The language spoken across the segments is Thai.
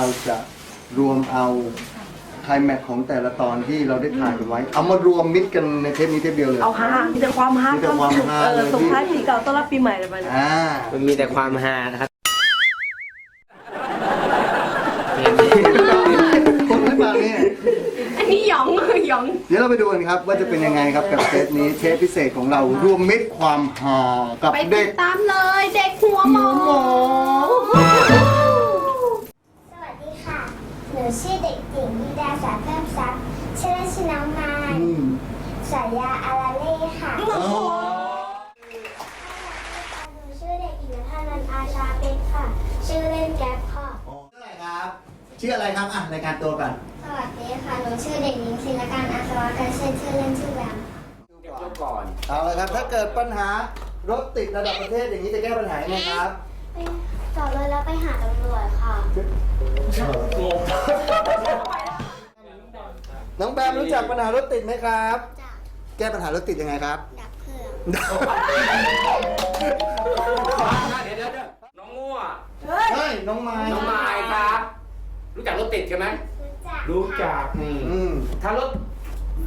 เราจะรวมเอาไคลแม็กซ์ของแต่ละตอนที่เราได้ถ่ายกันไว้ เอามารวมมิดกันในเทปนี้เทปเดียวเลย เอาฮามีแต่ความฮามีแต่ความฮาเอเลอยส่งท้ายปีเก่าต้อนรับปีใหม่เลยไปเลยอ่ามันมีแต่ความฮานะครับคนหรือเปล่าเนี่ย อันนี้หยองหยอง เดี๋ยวเราไปดูกันครับว่าจะเป็นยังไงครับกับเทปนี้เทปพิเศษของเรารวมมิตรความฮากับไปติเด็ดกตามเลยเด็กหัวหมอส นูชื่อเด็กหญิงวิดาสาเพิ่มทรัพย์ชื่อเล่นชื่อน้องมายอืม สายาอาราเล่ค่ะอ๋อหนูชื่อเด็กหญิงนัทนันท์อาชาเพชรค่ะ ชื่อเล่นแก๊ปค่ะ ชื่ออะไรครับ ชื่ออะไรครับ อะรายการตัวกันสวัสดีค่ะ หนูชื่อเด็กหญิงศิลการอาสวะกันเช่นชื่อเล่นชื่อแบมค่ะก่อน เอาละครับ ถ้าเกิดปัญหารถติดระดับประเทศอย่างนี้จะแก้ปัญหายังไงครับไป จอดรถแล้วไปหาตำรวจค่ะ น้องแบมรู้จักปัญหารถติดไหมครับ จากแก้ปัญหารถติดยังไงครับ ดับเพลิงเดี๋ยวเดี๋ยวเดี๋ยวน้องงัวเฮ้ยน้องไม้น้องไม้ครับ รู้จักรถติดกันไหมรู้จักรู้จักนี่อืมถ้ารถ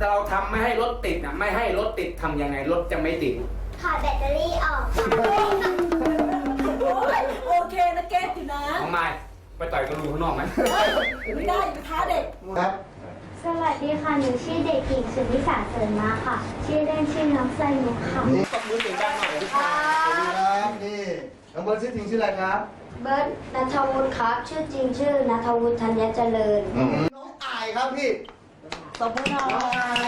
เราทำไม่ให้รถติดนะไม่ให้รถติดทำยังไงรถจะไม่ติด ถอดแบตเตอรี่ออกค่ะ โอเคนะเกตอยู่นะน้องไม้ไปต่อยกระดูข้างนอกไหมไม่ได้อย่าไปท้าเด็ก ครับสวัสดีค่ะ หนูชื่อเด็กหญิงสุนิสาเสริมมาค่ะ ชื่อเล่นชื่อน้องไซมุกค่ะ นี่ตบมือเสียงดังหน่อยครับสวัสดีครับนี่น้องเบิร์ดชื่อจริงชื่ออะไรครับ เบิร์ตนัทวุฒิครับ ชื่อจริงชื่อนัทวุฒิธัญเจริญ น้องอายครับพี่สมมติเราน้องอาย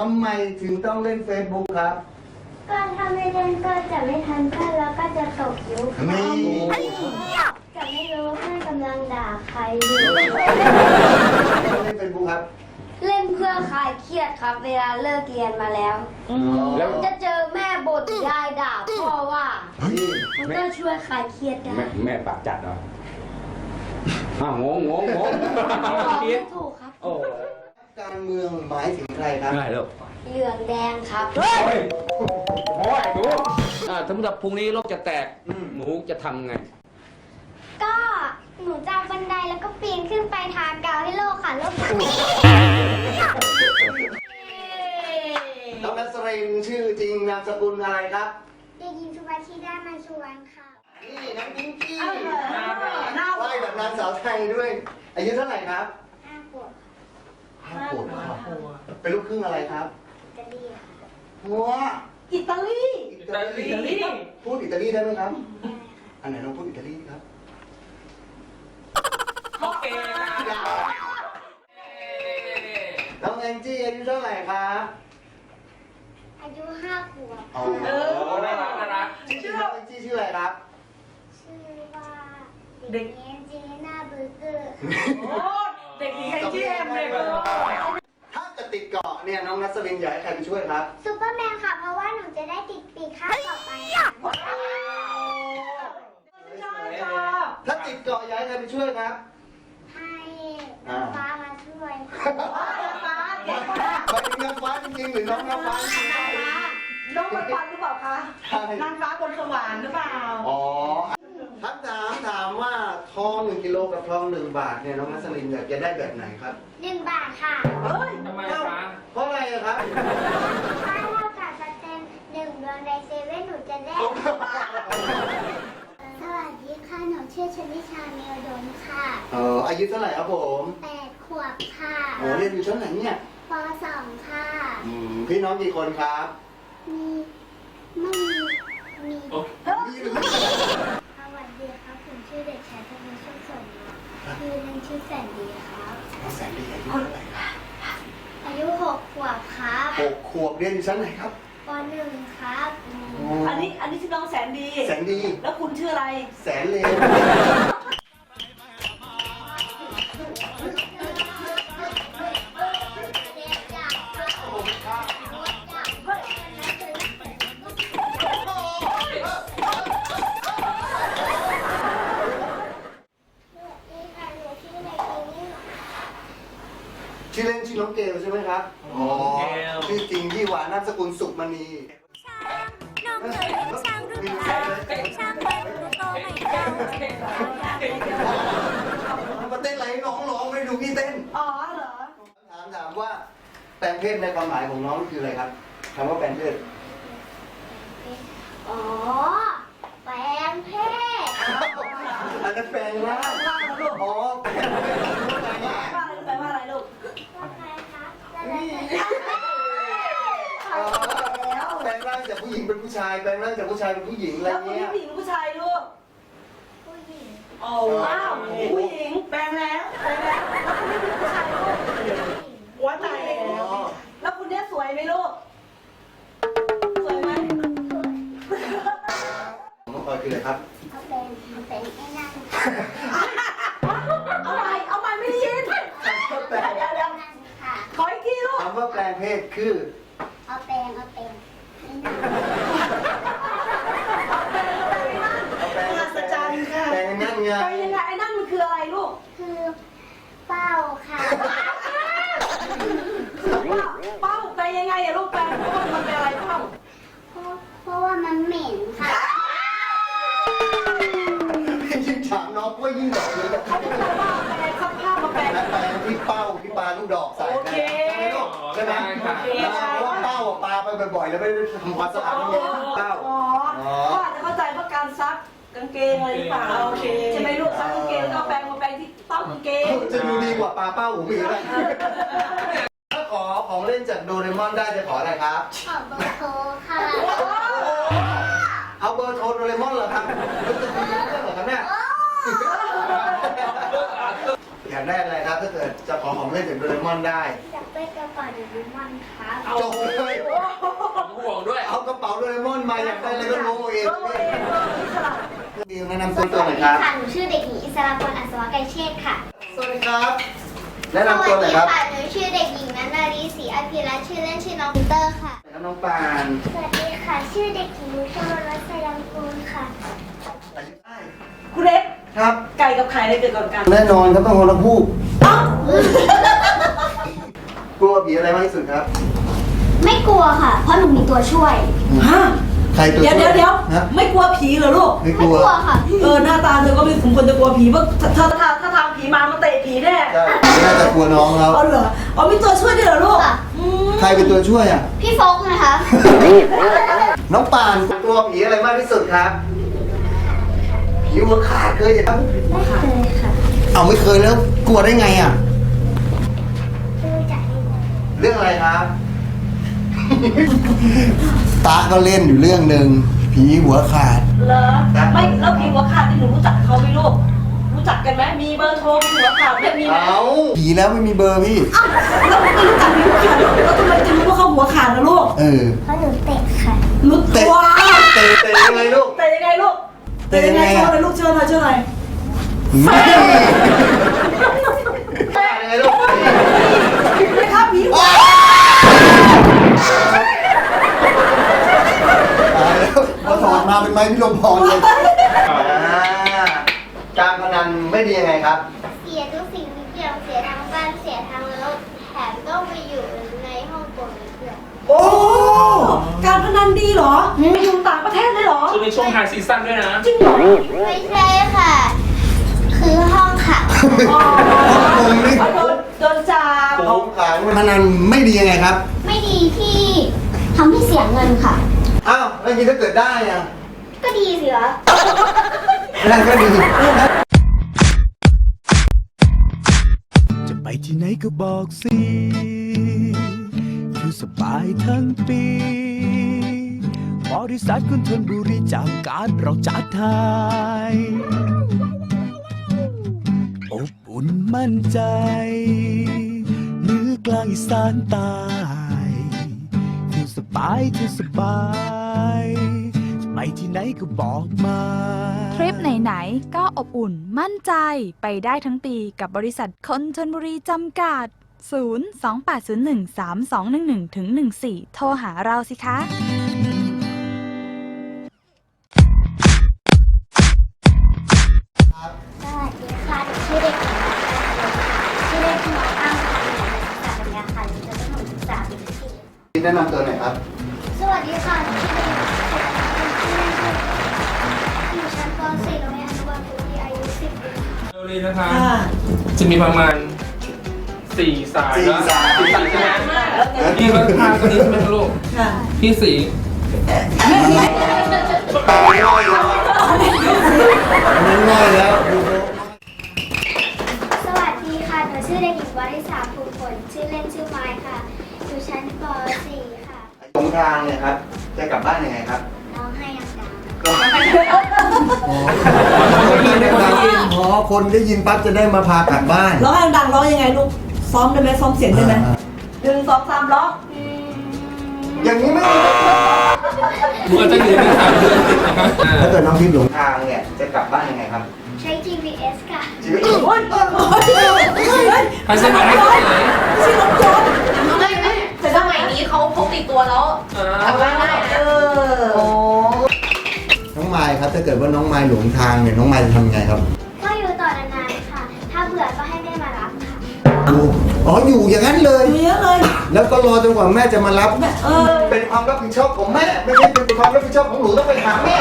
ทำไมถึงต้องเล่น Facebook ครับ ก็ถ้าไม่เล่นก็จะไม่ทันเพื่อนแล้วก็จะตกยุคนี่จะไม่รู้ว่าเพื่อนกำลังด่าใครอยู่เล่น Facebook ครับ เล่นเพื่อคลายเครียดครับ เวลาเลิกเรียนมาแล้ว แล้วจะเจอแม่บ่นยายด่าพ่อว่านี่มันก็ช่วยคลายเครียดได้แม่แม่ปากจัดเหรออ้าวงงงงงงบอกไม่ถูกครับโอ้ การเมืองหมายถึงใครครับง่ายลูกเหลืองแดงครับ โอ้ยโอ้ยหนูอ่าถ้าสมมติพรุ่งนี้โลกจะแตกหนูจะทำไง ก็หนูจะเอาบันไดแล้วก็ปีนขึ้นไปทากาวให้โลกค่ะโลกค่ะน้องนัสรินชื่อจริงนามสกุลอะไรครับ เด็กหญิงสุภาชิดามันชวนค่ะ นี่น้องพิงกี้หน้าไหว้แบบนางสาวไทยด้วย อายุเท่าไหร่ครับห้าขวบ ห้าขวบครับเป็นลูกครึ่งอะไรครับอิตาลีค่ะหัวอิตาลีอิตาลี พูดอิตาลีได้ไหมครับ อันไหนลองพูดอิตาลีครับโอเคนะน้องแองจี้อายุเท่าไหร่ครับอายุห้าขวบอ๋อเออน่ารักน่ารักชื่อน้องแองจี้ชื่ออะไรครับ ชื่อว่าเด็กหญิงเจน่าเบอร์เกอร์โอ้ เด็กหญิงไอจีแอมเลยเลยถ้าจะติดเกาะเนี่ยน้องนัสรินอยากให้ใครไปช่วยครับ ซูเปอร์แมนค่ะ เพราะว่าหนูจะได้ติดปีกข้างต่อไปค่ะถ้าติดเกาะอยากให้ใครไปช่วยครับ ให้น้องฟ้ามาช่วยค่ะไปถึงนางฟ้าจริงๆหรือน้องนางฟ้าจริงน้องมันฟันหรือเปล่าคะๆใช่นางฟ้าบนสวรรค์หรือเปล่า อ๋อ คำถามถามว่าทองหนึ่งกิโลกับทองหนึ่งบาทเนี่ยน้องนัสลินอยากจะได้แบบไหนครับหนึ่งบาทค่ะเฮ้ยทำไมคะเพราะอะไรอะครับถ้าเท่ากับสแตนหนึ่งดวงในเซเว่นหนูจะได้ สวัสดีค่ะ หนูชื่อชนิชาเมลดมค่ะ เอออายุเท่าไหร่ครับผมแปดขวบค่ะโอ้เรียนอยู่ชั้นไหนเนี่ยปสองค่ะ อืมพี่น้องกี่คนครับ มีไม่มีมี มีหรือไม่ สวัสดีครับ ผมชื่อเด็กชายธนชโช คสมชื่อเล่นชื่อแสนดีครับน้องแสนดีอายุเท่าไหร่ครับขวบครับหกขวบเรียนอยู่ชั้นไหนครับปหนึ่งครับอันนี้อันนี้ชื่อน้องแสนดี แสนดี แล้วคุณชื่ออะไร แสนเลว ชื่อเล่นชื่อน้องเกลใช่ไหมครับอ๋อชื่อจริงที่หวานนามสกุลสุขมณี น้องเอ๋ยช่างรุ่นใหญ่ช่างเล็กดูโตไม่เก่ามาเต้นอะไรให้น้องร้องไม่ดูพี่เต้น อ๋อเหรอ ถามถามว่าแปลงเพศในความหมายของน้องคืออะไรครับคำว่าแปลงเพศอ๋อ แปลงเพศอันนั้นแปลงร่างอ๋อแปลงเพศว่าอะไรแปลว่า อะไรลูกว่าไงครับอ๋อแปลงร่างจากผู้หญิงเป็นผู้ชาย แปลงร่างจากผู้ชายเป็นผู้หญิงอะไรแล้วคุณเงี้นี่ยผู้หญิงผู้ชายลูกผู้หญิง โอ้ว้าวผู้หญิงแปลงแล้วแปลงแล้วแล้วคุณนี่เป็นผู้ชายลูก ไหมเพราะว่าเป้าอะปลาไปบ่อยๆ แล้วไม่ได้ทำความสะอาดนี่ไงเป้าอ๋อก็อาจจะเข้าใจว่าการซักกางเกงอะไรหรือเปล่าโอเค ใช่ไหมลูกซักกางเกงแล้วก็เอาแปรงมาแปรงที่เป้ากางเกง จะดูดีกว่าปลาเป้าหูหมีเลยถ้าขอของเล่นจากโดเรมอนได้จะขออะไรครับ ขอเบอร์โทรค่ะเอาเบอร์โทรโดเรมอนเหรอครับจะคุยเรื่องเหรอครับเนี่ยอยากได้อะไรครับถ้าเกิดจะขอของเล่นจากโดเรมอนได้อยากได้ กระเป๋าโดเรมอนครับจบเลยห่วงด้วย เอากระเป๋าโดเรมอนมาอยากได้อะไรก็รู้เอาเองตัวเองเลยอิสระดิวแนะนำตัวตัวหน่อยครับค่ะหนูชื่อเด็กหญิงอิสราพลอัศวะไกรเชษฐ์ค่ะ สวัสดีครับแนะนำตัวหน่อยครับสวัสดีค่ะหนูชื่อเด็กหญิงนันนารีศรีอภิรัตน์ชื่อเล่นชื่อน้องปีเตอร์ค่ะครับน้องปาน สวัสดีค่ะ ชื่อเด็กหญิงนุชวรัตน์สยังกูลค่ะคุณเล็กครับ ไก่กับไข่อะไรเกิดก่อนกัน แน่นอนครับต้องคนละพูก กลัวผีอะไรมากที่สุดครับ ไม่กลัวค่ะ เพราะหนูมีตัวช่วย ฮะใครตัวเดี๋ยวช่เดี๋ยวเดี๋ยวนะไม่กลัวผีเหรอลูก ไม่กไม่ลัว กลัวค่ะ เออหน้าตาเธอก็ไม่สมควรจะกลัวผีเพราะถ้าถ้าถ้าถ้าทางผีมามันเตะผีแน่ใช่น่าจะกลัวน้องเขาเอาเหรอเอามีตัวช่วยด้วยเหรอลูกค่ะ อืมใครเป็นตัวช่วยอะ พี่โฟกนะคะ น้องปานกลัวผีอะไรมากที่สุดครับ ผีหัวขาดเคยเห็นไหมไม่เคยค่ะ เอาไม่เคยแล้วกลัวได้ไงอะ ดูจากในหนัง เรื่องอะไรครับ ตาก็เล่นอยู่เรื่องหนึ่งผีหัวขาด เหรอไม่แล้วผีหัวขาดที่หนูรู้จักเขาไหมลูกรู้จักกันไหมมีเบอร์โทรผีหัวขาดไหมมีไหมเอาผีแล้วไม่มีเบอร์พี่แล้วไม่รู้จักผีหัวขาดแล้วทำไมจะรู้ว่าเขาหัวขาดนะลูกเออ เพราะหนูเตะค่ะรู้เตะว้าเตะเตะยังไงลูกแต่ยังไงลูกแต่ยังไงเชิญเลยลูกเชิญหน่อยเชิญหน่อยไม่ยังไงลูก นะครับผีหัว ตาย แล้วพอถอดมาเป็นไม้พิรมพรเลยอ่าการพนันไม่ดียังไงครับ เสียทุกสิ่งทุกอย่างเสียทางบ้านเสียทางรถแถมต้องไปอยู่ในห้องกงอีกด้วยโอ้การพนันดีเหรอไปอยู่ต่างประเทศเลยเหรอ ช่วงนี้ช่วงไฮซีซั่นด้วยนะ จริงเหรอไม่ใช่ค่ะ คือห้องขังอ๋อผมนี่โดนโดนจับ ผมขายพนันไม่ดียังไงครับ ไม่ดีที่ทำให้เสียเงินค่ะ อ้าวแล้วทีถ้าเกิดได้อะก็ดีสิคะได้ก็ดีจะไปที่ไหนก็บอกสิอยู่สบายทั้งปี บริษัทคุณทนบุรีจากการเราจัดทายอบอุ่นมั่นใจเหนือกลางอีสานใตาย สบายเธอสบายจะไปที่ไหนก็บอกมา ทริปไหน ๆ ก็อบอุ่นมั่นใจไปได้ทั้งปีกับบริษัทคนชนบุรีจำกัด 028013211 14 โทรหาเราสิคะ แนะนำตัวหน่อยครับ สวัสดีค่ะหนูชื่อเด็กหญิงชื่อเล่นชื่ออยู่ชั้นป .4 โรงเรียนอนุบาลภูมิอายุ10ปีโรงเรียนนะคะจะมีประมาณสี่สายสี่แล้วสาย สี่สายใช่ไหมพี่ก็ทางคนนี้ใช่ไหมคะลูกค่ะพี่สีง่อยแล้วง่อยแล้วดูโต๊ะสวัสดีค่ะ หนูชื่อเด็กหญิงวริษาภูมิผลชื่อเล่น ทางเนี่ยครับ จะกลับบ้านยังไงครับน้องให้ดังก็อ๋อคนได้ยินปั๊บจะได้มาพากลับบ้าน ร้องให้ดังๆร้องยังไงลูก ซ้อมได้ไหมซ้อมเสียงได้ไหมหนึ่งสองสามร้องๆอืมอย่างนี้ไม่ได้หนูอาจจะอยู่ในสามเดือนติดนะคะอ่าถ้าเกิดน้องทิพย์หลงทางเนี่ยจะกลับบ้านยังไงครับใช้ GPS ค่ะ ชีวิตโอ๊ยโอ๊ยโอ๊ยโอ๊ยไปสมัครได้ที่ไหนไม่ใช่รถยนต์ไม่ไม่สมัย นี้เขาพกติดตัวแล้วอ่ากลับบ้านได้เอนะอน้องไมค์ครับถ้าเกิดว่าน้องไมค์หลงทางเนี่ยน้องไมค์จะทำไงครับก็อยู่ต่อนานๆค่ะ ถ้าเบื่อก็ให้แม่มารับค่ะ อยู่อ๋ออยู่อย่างนั้นเลยอยู่เยอะเลย แล้วก็รอจนกว่าแม่จะมารับ เออ เป็นความรับผิดชอบของแม่ ไม่ใช่เป็นความรับผิดชอบของหนูต้องไปหาแม่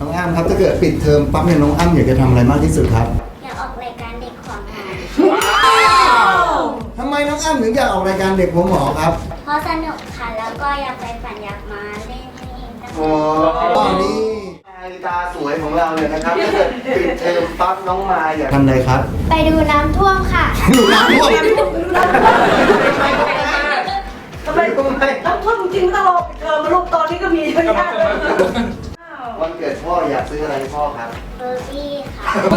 น้องอ้ำครับถ้าเกิดปิดเทอมปั๊บเนี่ยน้องอ้ำอยากจะทำอะไรมากที่สุดครับ น้องอ้ำถึงอยากออกรายการเด็กหัวหมอครับ เพราะสนุกค่ะ แล้วก็อยากไปฝันอยากมาเล่นให้เองตั้งอ๋อนี่นาฬิกาสวยของเราเนี่ยนะครับถ้าเกิดปิดเทอมปั๊บน้องมายอยากทำอะไรครับ ไปดูน้ำท่วมค่ะ ดูน้ำท่วมทำไมน้ำท่วมจริงๆไม่ต้องรอปิดเทอมมาลูกตอนนี้ก็มีเยอะแยะเลย วันเกิดพ่ออยากซื้ออะไรให้พ่อครับเบอร์บี้ค่ะผ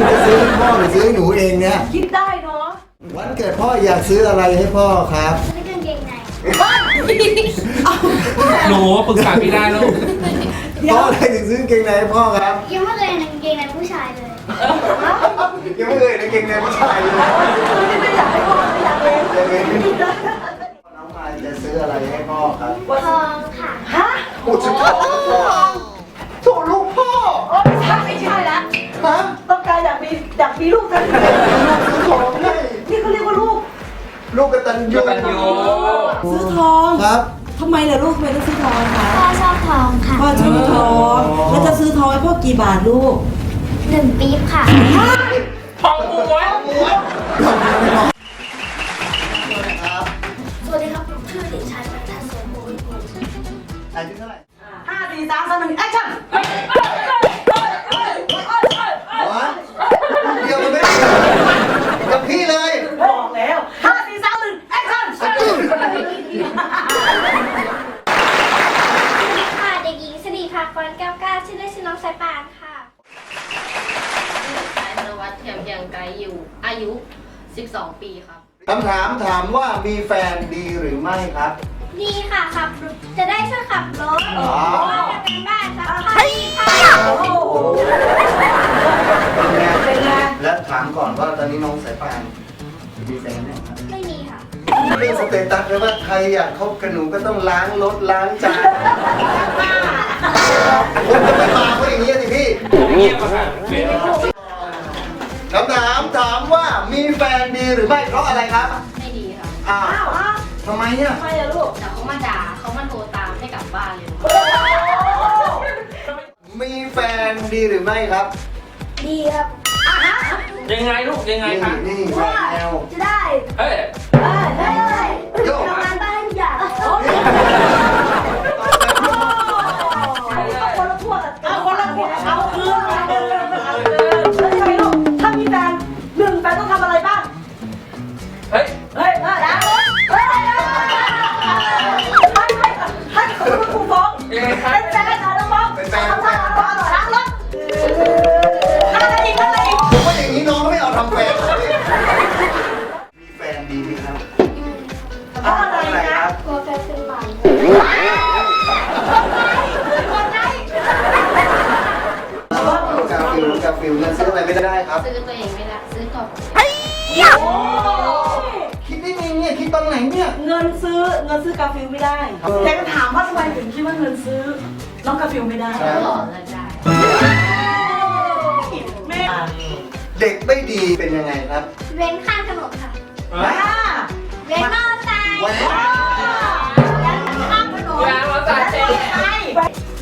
มจะซื้อให้พ่อหรือซื้อให้หนูเองเนี่ย คิดได้เนาะวันเกิดพ่ออยากซื้ออะไรให้พ่อครับ ซื้อกางเกงในหนูปรึกษาพี่ได้ลูกพ่ออะไรถึงซื้อกางเกงในให้พ่อครับ ยังไม่เคยเห็นกางเกงในผู้ชายเลยยังไม่เคยเห็นกางเกงในผู้ชายเลยไม่อยากให้พ่อไม่อยากเลยยังไม่น้องมายจะซื้ออะไรให้พ่อครับ ทองค่ะ ฮะ โอ้ชุดของพ่อโถลูกพ่อโอ้ไม่ใช่ไม่ใช่ละฮะต้องการอยากมีอยากมีลูกกันซื้อของให้นี่เขาเรียกว่าลูก ลูกกตัญญูกตัญญู ซื้อทองครับ ทำไมล่ะลูกทำไมต้องซื้อทองคะพ่อชอบทองค่ะพ่อชอบทอง แล้วจะซื้อทองให้พ่อกี่บาทลูกหนึ่งปี๊บค่ะ ทองม้วนสวัสดีครับผมชื่อเด็กชาย อายุเท่าไหร่ห้าสี่สามสองหนึ่งแอคชั่นวะเดียวกันไม่ได้กับพี่เลยบอกแล้วห้าสี่สามหนึ่งแอคชั่นค่ะเด็กหญิงสิริภากรแก้วกล้าชื่อเล่นชื่อน้องสายปานค่ะนายธนวัฒน์เทียมเพียงไกรอยู่ อายุ 12 ปีครับ คำถามถามว่ามีแฟนดีหรือไม่ครับ ดีค่ะขับรถจะได้ช่วยขับรถอ๋อทำงานบ้านซักผ้าดีค่ะโอ้โหเป็นไงเป็นไงและถามก่อนว่าตอนนี้น้องสายปานมีแฟนไหมครับไม่มีค่ะเรื่องสเตตัสเลยว่าใครอยากคบกับหนูก็ต้องล้างรถล้างจานผมจะไม่มาเพราะอย่างนี้สิพี่เงียบอะค่ะเงียบคำถามถามว่ามีแฟนดีหรือไม่เพราะอะไรครับ ไม่ดีครับอ้าว อ้าวอ้าว ทำไมเนี่ยทำไมอะลูกแต่เขามาด่าเขามาโทรตามให้กลับบ้านเลยโอ้โหมีแฟนดีหรือไม่ครับดีครับยังไงลูกยังไงนี่คะนี่แหวกแนวจะได้เอ้ยเอ้ยเอ้ยเอ้ยโยกทำงานบ้านให้ทุกอย่างเอาคนละพวกอะเอาคนละพวกเอาคืน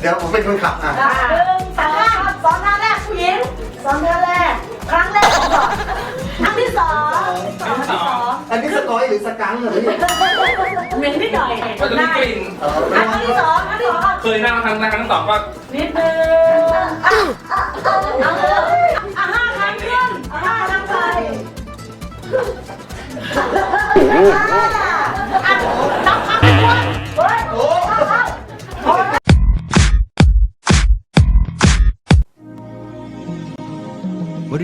เดี๋ยวผมเป็นคนขับอะหนึ่งสองสองท่าแรกผู้หญิงสองท่าแรก ครั้งแรกของก่อนครั้งที่สองครั้งที่สองอันนี้สกอยหรือสกังเหรอพี่เหม็นนิดหน่อยมันจะมีกลิ่นเออครั้งที่สองครั้งที่สองเคยนั่งครั้งแรกครั้งสองก็นิดนึงอะอะเอาเลยอะห้าครั้งขึ้นอะห้าครั้งไป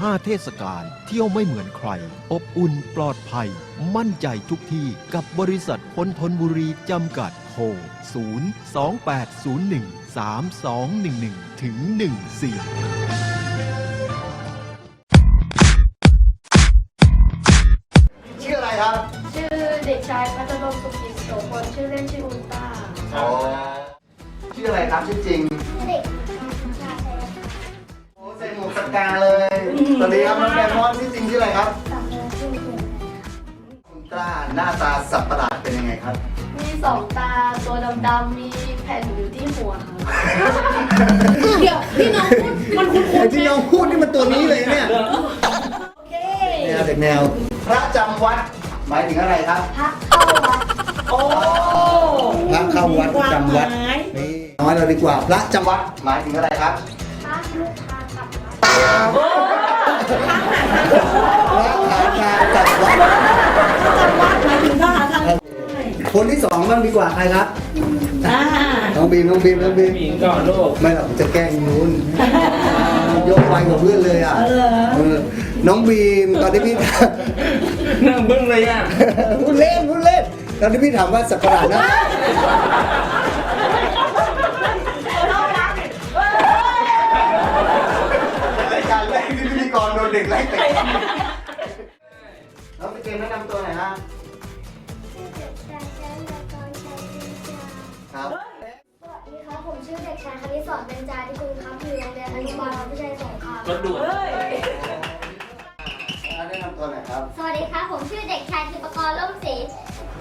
ห้าเทศกาลเที่ยวไม่เหมือนใคร อบอุ่นปลอดภัย มั่นใจทุกที่กับบริษัทคนทนบุรีจำกัดโทร0 2 8 0 1 3 2 1 1 ถึง 14ชื่ออะไรครับชื่อเด็กชายพัทรพงศ์สุกิจโสพลชื่อเล่นชื่ออุลตร้าอ๋อชื่ออะไรครับชื่อจริง เด็กชายชัยโอ้ใส่หมวกสกาเลย สวัสดีครับน้องแดมอนชื่อจริงชื่ออะไรครับสามเดือนชื่อเขียนคุณกล้าหน้าตาสับประหลาดเป็นยังไงครับ มีสองตาตัวดำๆมีแผ่นอยู่ที่หัวครับเดี๋ยวพี่น้องพูดมันคุ้นไอ้ที่น้องพูดนี่มันตัวนี้เลยเนี่ยโอเคแนวเด็กแนว พระจำวัดหมายถึงอะไรครับพักเข้าวัดโอ้พระเข้าวัดประจำวัดมีความหมายนี่น้อยเราดีกว่า พระจำวัดหมายถึงอะไรครับพักลูกค้าก ลับวัดโอ้พระขาชาจัดวัดจำวัดหมายถึงทหารทางคนที่สองบ้างดีกว่าใครครับอ่าน้องบีมน้องบีมน้องบีมผู้หญิงก่อนลูกไม่หรอกจะแกล้งนู้นยกไปกว่าเพื่อนเลยอะเออเออน้องบีมตอนที่พี่นั่งบึ้งเลยอะพูดเล่นพูดเล่นตอนที่พี่ถามว่าสักการะนะ ด่วนเฮ้ยแนะนำตัวหน่อยครับ สวัสดีครับ ผมชื่อเด็กชายธิปกรล่มศรี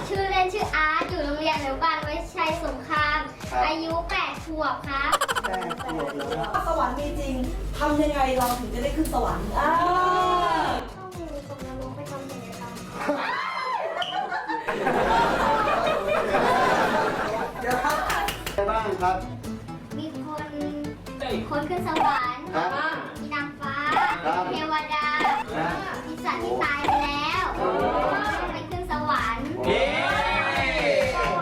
ชื่อเล่นชื่ออาร์ตอยู่โรงเรียนอนุบาลวิชัยสงคราม ครับ อายุ8ขวบครับ แป้งขวบเลยครับสวรรค์มีจริง ทำยังไงเราถึงจะได้ขึ้นสวรรค์อ่าต้องมีตกนรกไปทำกิจกรรมอะไรบ้างครับ มีคนคนขึ้นสวรรค์ครับ เทวดาครับมีสัตว์ที่ตายไปแล้วไปขึ้นสวรรค์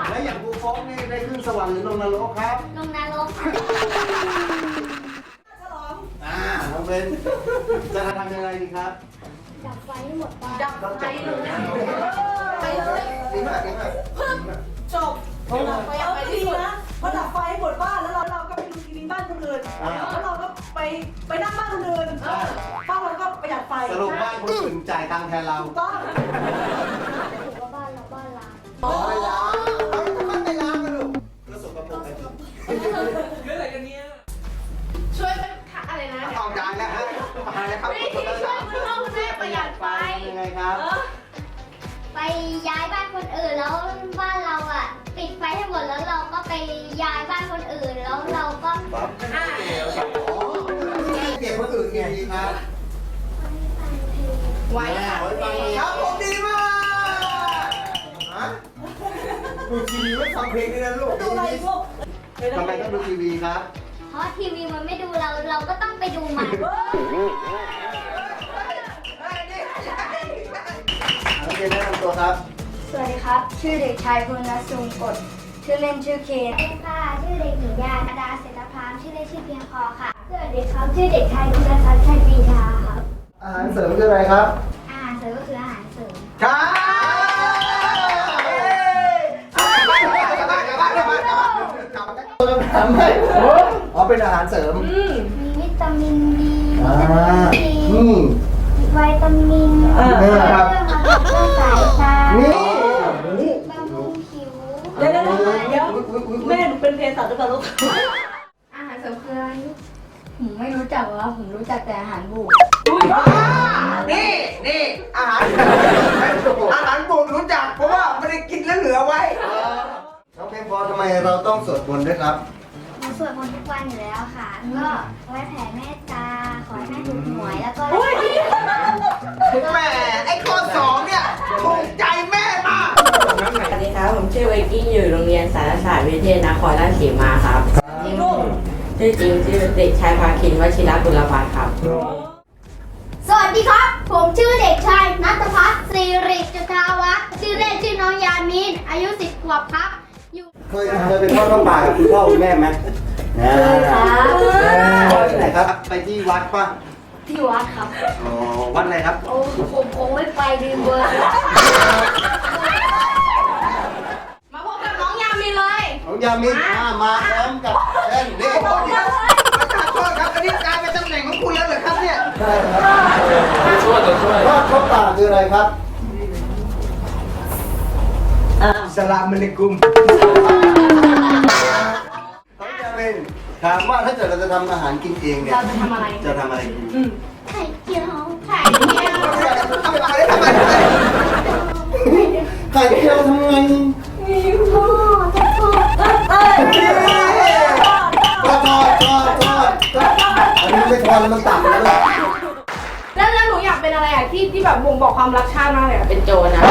แล้วอย่างครูโฟกนี่ได้ขึ้นสวรรค์หรือลงนรกครับ ลงนรกอ่าน้องเบนจะทำยังไงดีครับ ดับไฟให้หมดบ้านดับไฟเลยไปเลยดีมากดีมากจบเราดับไฟเอาไปดีนะพอดับไฟให้หมดบ้านแล้วเราเราก็ไปดูทีวีบ้านคนอ่าแล้วเราก็ ไปไปนั่งบ้านคนอื่นบ้านเราก็ประหยัดไฟสรุปบ้านคนอื่นจ่ายตังค์แทนเราถูกต้องถือว่าบ้านเราบ้านล้างอ๋อไม่ล้างเอาทำไมไม่ล้างกันลูกแล้วสกปรกไอ้ที่เรื่องอะไรกันเนี่ยช่วยเป็นอะไรนะเอาได้แล้วฮะมาแล้วครับวิธีช่วยคุณพ่อคุณแม่ประหยัดไฟยังไงครับไปย้ายบ้านคนอื่นแล้วบ้านเราอะ ปิดไฟให้หมดแล้วเราก็ไปย้ายบ้านคนอื่นแล้วเราก็ปั๊บอ่าอ๋อเก็บคนอื่นไงดีครับไว้ค่ะไว้ฟังครับผมดีมากฮะดูทีวีไม่ฟังเพลงด้วยนะลูกดูอะไรพวกทำไมต้องดูทีวีครับ เพราะทีวีมันไม่ดูเราเราก็ต้องไปดูมันโอเคแนะนำตัวครับ สวัสดีครับ ชื่อเด็กชายคุณนสุงกฎชื่อเล่นชื่อเคนสวัสดีค่ะ ชื่อเด็กหญิงยาดาเศรษฐพรามชื่อเล่นชื่อเพียงพอค่ะ สวัสดีครับชื่อเด็กชายคุณทัศน์ชัยปรีชาครับอาหารเสริมคืออะไรครับ อาหารเสริมก็คืออาหารเสริมครับต้องถามไหมอ๋อเป็นอาหารเสริมมีวิตามินบีอ่าวินี่ตามินนี่ครับเพื่อมาเพื่อสายตานี่บำรุงผิว เดี๋ยวเดี๋ยวเดี๋ยวแม่หนูเป็นเภสัชหรือเปล่าลูก ผมไม่รู้จักว่าผมรู้จักแต่อาหารบูดนี่นี่อาหารอาหารบูดรู้จัก เพราะว่าไม่ได้กินแล้วเหลือไว้น้องเพลงพอทำไมเราต้องสวดมนต์ด้วยครับผมสวดมนต์ทุกวันอยู่แล้วค่ะ ก็ไว้แผ่เมตตา ขอให้แม่ถูกหวยแล้วก็แหมไอ้ข้อสองเนี่ยถูกใจแม่มากสวัสดีครับผมชื่อไวกิ้งอยู่โรงเรียนสารศาสตร์วิเทศนครราชสีมาครับจริงลูก ชื่อจริงชื่อเด็กชายภาคินวชิระบุรพันธ์ครับ สวัสดีครับ ผมชื่อเด็กชายนัทพัฒน์สิริจุฑาวัฒน์ชื่อเล่นชื่อน้องยามิน อายุสิบขวบครับ อยู่เคยเคยไปทอดข้าวป่ากับคุณพ่อคุณแม่ไหมเคยครับที่ไหนครับ ไปที่วัดป่ะที่วัดครับอ๋อวัดอะไรครับโอ้ผมคงไม่ไปลืมเบอร์มาพบกับน้องยามีเลย น้องยามินอ่ามาพร้อมกับ เช่นนี่ขอโทษครับอันนี้กลายเป็นตำแหน่งของคุณแล้วเหรอครับเนี่ยใช่ครับเดี๋ยวช่วยเดี๋ยวช่วยทอดข้าวป่าคืออะไรครับสลามอะลัยกุมน้องยามินถามว่าถ้าเกิดเราจะทำอาหารกินเองเนี่ยเราจะทำอะไรจะทำอะไรกินไข่เจียวไข่เจียวทำไมทำไมทำไมไข่เจียวทำไง ม่ทอดแล้วมันต่ำแล้วเลยแล้วแล้วหนูอยากเป็นอะไรอะที่ที่แบบบ่งบอกความรักชาติมากเลยอะเป็นโจรนะ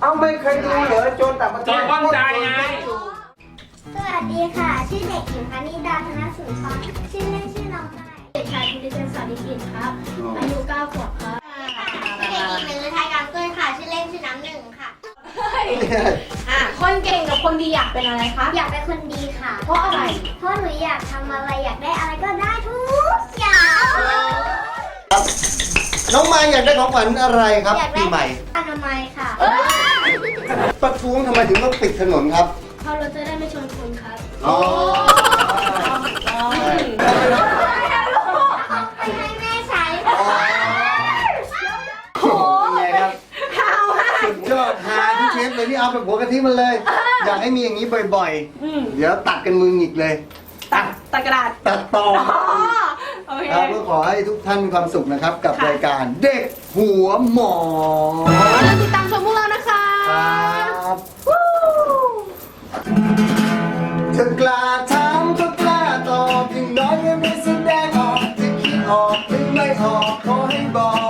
เอาไม่เคยดูเหรอโจรต่างประเทจอศนว่างใจไง สวัสดีค่ะ ชื่อเด็กหญิงพนิดาธนสุนทรชื่อเล่นชื่อน้องไม้เด็กชายพิริศสอนดิกินครับอายุเก้าขวบครับชื่อเด็กหญิงหนึ่งไทยกลางตุ้ยค่ะ ชื่อเล่นชื่อน้ำหนึ่งค่ะอะ คนเก่งกับคนดีอยากเป็นอะไรคะ อยากเป็นคนดีค่ะ เพราะอะไร เพราะหนูอยากทำอะไรอยากได้อะไรก็ได้ทุกอย่างน้องมายอยากได้ของขวัญอะไรครับอยากได้ ปีใหม่อนามัยค่ะ ประท้วงทำไมถึงต้องปิดถนนครับเพราะเราจะได้ไม่ชนคนครับ อ๋อไปให้แม่ใช้โอ้ไงครับสุดยอดหาที่ เลยนี่เอาแบบหัวกะทิมันเลย อยากให้มีอย่างนี้บ่อยๆเดี๋ยวตัดกันมือหงิกเลย ตัดตัดกระดาษตัดต่ออ๋อโเค ครัก็ขอให้ทุกท่านมีความสุขนะครับ กับรายการเด็กหัวหมออย่าลืมติดตามชมพวกเรานะคะครับ วู้จะกล้าถามก็กล้าตอบยิ่งน้อยยังไม่แสดงออกจะคิดออกหรือไม่ออกขอให้บอก